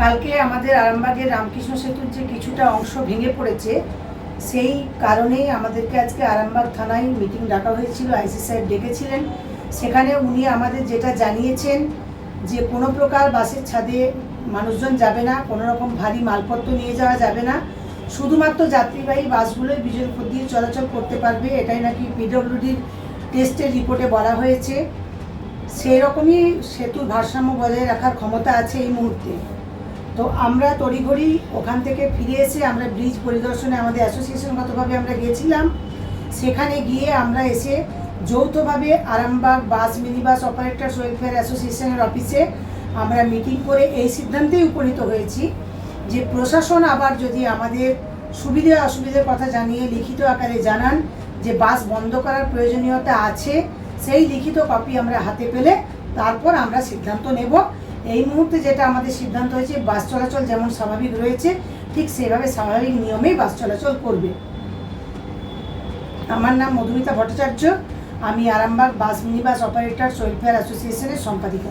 কালকে আমাদের আরামবাগের রামকৃষ্ণ সেতুর যে কিছুটা অংশ ভেঙে পড়েছে, সেই কারণেই আমাদেরকে আজকে আরামবাগ থানায় মিটিং ডাকা হয়েছিল, আইসি সাহেব ডেকেছিলেন। সেখানে উনি আমাদের যেটা জানিয়েছেন যে কোনো প্রকার বাসের ছাদে মানুষজন যাবে না, কোনো রকম ভারী মালপত্র নিয়ে যাওয়া যাবে না। শুধুমাত্র যাত্রীবাহী বাসগুলোই বিজের উপর দিয়ে চলাচল করতে পারবে, এটাই নাকি পিডব্লিউডির টেস্টের রিপোর্টে বলা হয়েছে। সেই রকমই সেতুর ভারসাম্য বজায় রাখার ক্ষমতা আছে এই মুহূর্তে। তো আমরা তড়িঘড়ি ওখান থেকে ফিরে এসে আমরা ব্রিজ পরিদর্শনে আমাদের অ্যাসোসিয়েশনগতভাবে আমরা গিয়েছিলাম সেখানে গিয়ে আমরা এসে যৌথভাবে Arambagh bus mini bus operators welfare অ্যাসোসিয়েশনের অফিসে আমরা মিটিং করে এই সিদ্ধান্তেই উপনীত হয়েছি যে প্রশাসন আবার যদি আমাদের সুবিধে অসুবিধার কথা জানিয়ে লিখিত আকারে জানান যে বাস বন্ধ করার প্রয়োজনীয়তা আছে, সেই লিখিত কপি আমরা হাতে পেলে তারপর আমরা সিদ্ধান্ত নেব। এই মুহূর্তে যেটা আমাদের সিদ্ধান্ত হয়েছে, বাস চলাচল যেমন স্বাভাবিক রয়েছে, ঠিক সেভাবে স্বাভাবিক নিয়মেই বাস চলাচল করবে। আমার নাম মধুমিতা ভট্টাচার্য, আমি Arambagh bus mini bus operators welfare অ্যাসোসিয়েশনের সম্পাদিকা।